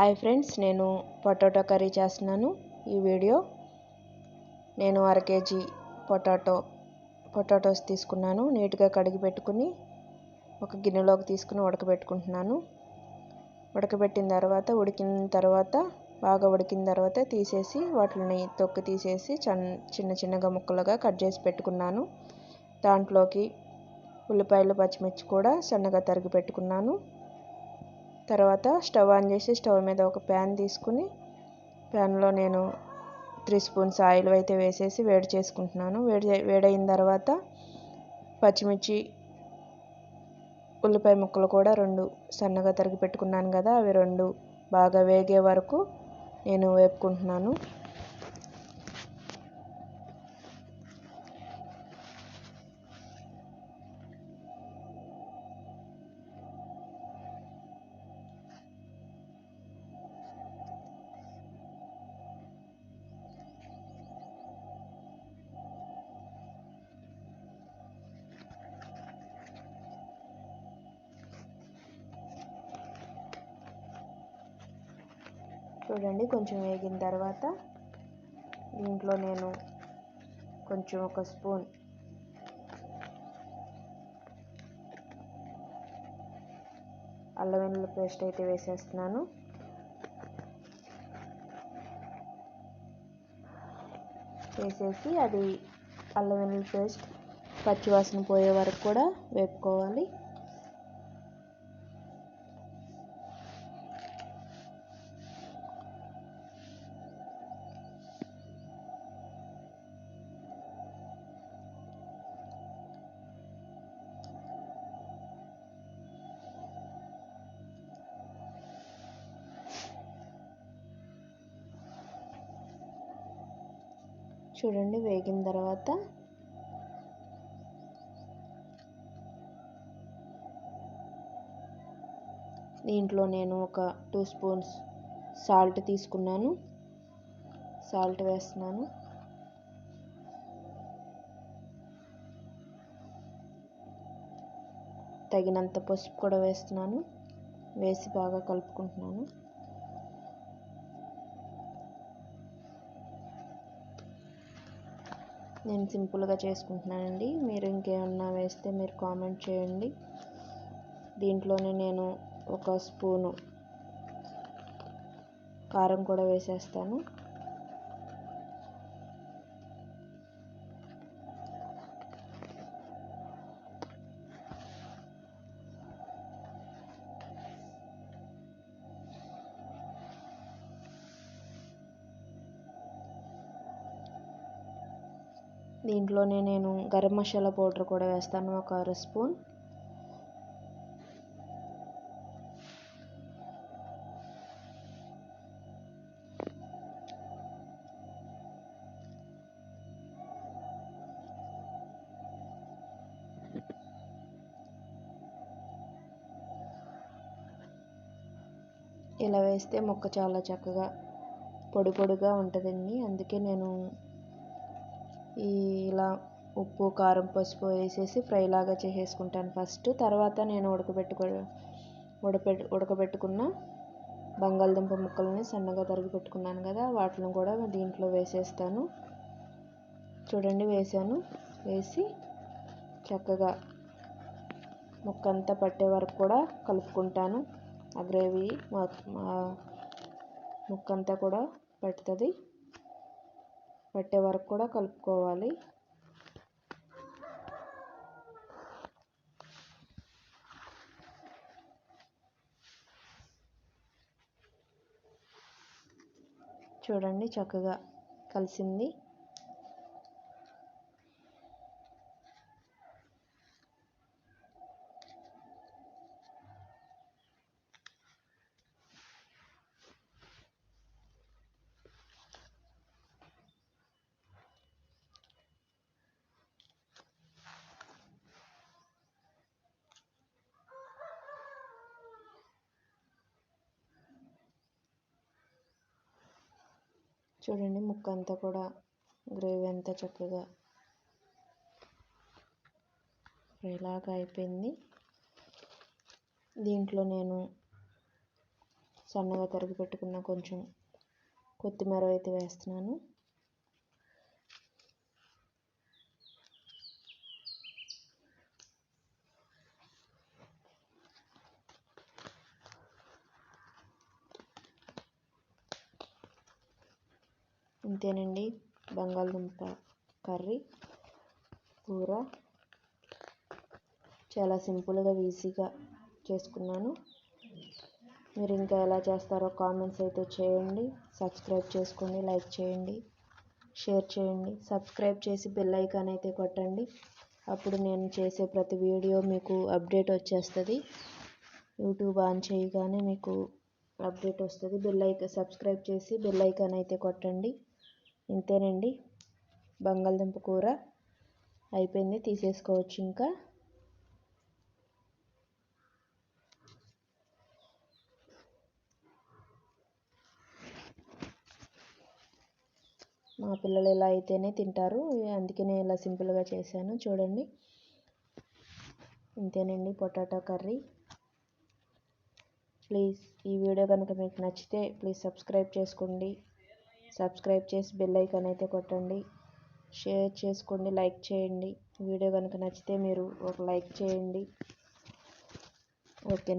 Hi friends నేను potato curry చేస్తున్నాను. ఈ వీడియో నేను అర కేజీ పొటాటో పొటాటోస్ తీసుకున్నాను. నీట్గా కడిగి పెట్టుకుని ఒక గిన్నెలోకి తీసుకుని ఉడకబెట్టుకుంటున్నాను. ఉడకబెట్టిన తర్వాత ఉడికిన తర్వాత బాగా ఉడికిన తర్వాత తీసేసి వాటిని తొక్కు తీసేసి చిన్న చిన్నగా ముక్కలుగా కట్ చేసి పెట్టుకున్నాను. దాంట్లోకి ఉల్లిపాయలు పచ్చిమిర్చి కూడా సన్నగా తరిగి పెట్టుకున్నాను. తర్వాత స్టవ్ ఆన్ చేసి స్టవ్ మీద ఒక ప్యాన్ తీసుకుని ప్యాన్లో నేను త్రీ స్పూన్స్ ఆయిల్ అయితే వేసేసి వేడి చేసుకుంటున్నాను. వేడి వేడైన తర్వాత పచ్చిమిర్చి ఉల్లిపాయ ముక్కలు కూడా రెండు సన్నగా తరిగి పెట్టుకున్నాను కదా అవి రెండు బాగా వేగే వరకు నేను వేపుకుంటున్నాను. చూడండి కొంచెం వేగిన తర్వాత దీంట్లో నేను కొంచెం ఒక స్పూన్ అల్లం వెల్లుల్లి పేస్ట్ అయితే వేసేస్తున్నాను. వేసేసి అది అల్లం వెల్లుల్లి పేస్ట్ పచ్చివాసన పోయే వరకు కూడా వేపుకోవాలి. చూడండి వేగిన తర్వాత. దీంట్లో నేను ఒక టూ స్పూన్స్ సాల్ట్ తీసుకున్నాను. సాల్ట్ వేస్తున్నాను. తగినంత పసుపు కూడా వేస్తున్నాను. వేసి బాగా కలుపుకుంటున్నాను. నేను సింపుల్గా చేసుకుంటున్నానండి. మీరు ఇంకేమన్నా వేస్తే మీరు కామెంట్ చేయండి. దీంట్లోనే నేను ఒక స్పూను కారం కూడా వేసేస్తాను. దీంట్లోనే నేను గరం మసాలా పౌడర్ కూడా వేస్తాను ఒక అర స్పూన్. ఇలా వేస్తే మొక్క చాలా చక్కగా పొడి పొడిగా ఉంటుందండి. అందుకే నేను ఇలా ఉప్పు కారం పసుపు వేసేసి ఫ్రై లాగా చేసేసుకుంటాను ఫస్ట్. తర్వాత నేను ఉడకబెట్టుకో ఉడపె ఉడకబెట్టుకున్న బంగాళదుంప ముక్కలని సన్నగా తరిగి పెట్టుకున్నాను కదా వాటిని కూడా దీంట్లో వేసేస్తాను. చూడండి వేసాను. వేసి చక్కగా ముక్క అంతా పట్టే వరకు కూడా కలుపుకుంటాను. ఆ గ్రేవీ ముక్క అంతా కూడా పడుతుంది పట్టే వరకు కూడా కలుపుకోవాలి. చూడండి చక్కగా కలిసింది. చూడండి ముక్క అంతా కూడా గ్రేవీ అంతా చక్కగా ఫ్రైలాగా అయిపోయింది. దీంట్లో నేను సన్నగా తరిగి పెట్టుకున్న కొంచెం కొత్తిమీర అయితే వేస్తున్నాను. ఇంతేనండి. బంగాళదుంప కర్రీ కూర. చాలా సింపుల్గా ఈజీగా చేసుకున్నాను. మీరు ఇంకా ఎలా చేస్తారో కామెంట్స్ అయితే చేయండి. సబ్స్క్రైబ్ చేసుకోండి లైక్ చేయండి షేర్ చేయండి. సబ్స్క్రైబ్ చేసి బెల్ ఐకాన్ అయితే కొట్టండి. అప్పుడు నేను చేసే ప్రతి వీడియో మీకు అప్డేట్ వచ్చేస్తుంది. యూట్యూబ్ ఆన్ చేయగానే మీకు అప్డేట్ వస్తుంది. బెల్ ఐకాన్ సబ్స్క్రైబ్ చేసి బెల్ ఐకాన్ అయితే కొట్టండి. ఇంతేనండి. బంగాళదుంప కూర అయిపోయింది తీసేసుకోవచ్చు ఇంకా. మా పిల్లలు ఇలా అయితేనే తింటారు. అందుకే నేను ఇలా సింపుల్గా చేశాను. చూడండి. ఇంతేనండి పొటాటో కర్రీ. ప్లీజ్ ఈ వీడియో కనుక మీకు నచ్చితే ప్లీజ్ సబ్స్క్రైబ్ చేసుకోండి. సబ్స్క్రైబ్ చేసి బెల్ ఐకాన్ అయితే కొట్టండి. షేర్ చేసుకోండి లైక్ చేయండి. వీడియో కనుక నచ్చితే మీరు ఒక లైక్ చేయండి. ఓకే.